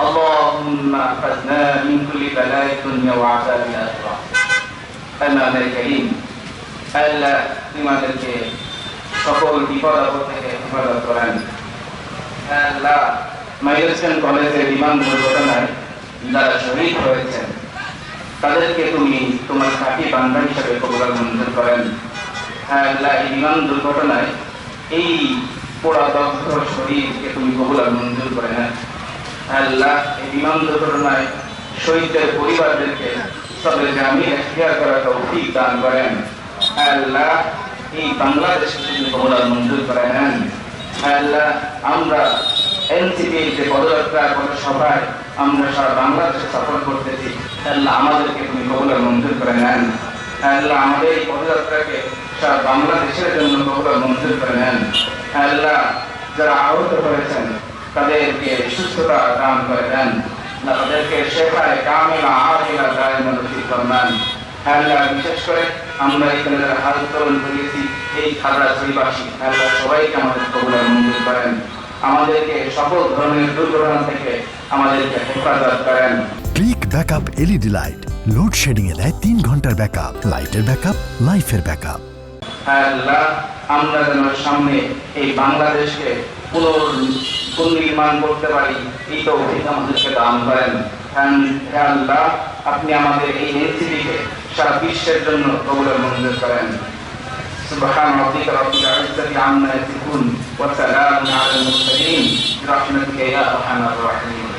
اللهم احفظنا من كل بلاء الدنيا وعذاب الاخره المعنى الكريم আল্লাহ তোমাদেরকে সকল বিপদ আপদ থেকে হেফাজত করেন আল্লাহ মাইলস্টন কলেজের বিমান দুর্ঘটনায় যারা শহীদ হয়েছেন তাদেরকে তুমি তোমার খাঁটি বান্ধা হিসাবে কবুলার মঞ্জুর করেন হ্যাঁ আল্লাহ এই বিমান দুর্ঘটনায় এই পোড়া দগ্ধ শরীরকে তুমি কবুলার মঞ্জুর করে নেন আল্লাহ পরিবারদেরকে সবের জামিন এখতিয়ার করার তৌফিক দান করেন। আল্লাহ, এই বাংলাদেশে তুমি কবুলার মঞ্জুর করে আমরা এনসিপির যে পদযাত্রা পদসভায় আমরা বাংলাদেশে সফর করতেছি। আমাদেরকে তুমি কবুলার মঞ্জুর করে আমাদের এই পদযাত্রাকে বাংলাদেশের জন্য কবুলার মঞ্জুর করে নেন। আল্লাহ, যারা আহত হয়েছেন তাদেরকে সুস্থতা দান করে দেন। তাদেরকে শেখায় কামিলা আমিলা দায়মা নসিব ফরমান আল্লাহ বিশেষ করে আমরা এখানে যারা হাত উত্তোলন করিয়েছি এই খাগড়াছড়িবাসী আল্লাহ সবাইকে আমাদের কবুলার মঞ্জুর করেন। আমাদেরকে সকল ধরনের দুর্ঘটনা থেকে আমাদেরকে হেফাজত করেন। Click backup LED light load shedding এ দেয় তিন ঘণ্টার ব্যাকআপ লাইটের ব্যাকআপ লাইফের ব্যাকআপ। আল্লাহ আমরা যেন সামনে এই বাংলাদেশকে পুনর্নির্মাণ করতে পারি এই তো আমাদেরকে দান করেন হে আল্লাহ আপনি আমাদের এই এনসিপিকে সারা বিশ্বের জন্য কবুলের মঞ্জুর করেন سبحان ربك رب العزة عما يصفون وسلام على المرسلين برحمتك يا أرحم الراحمين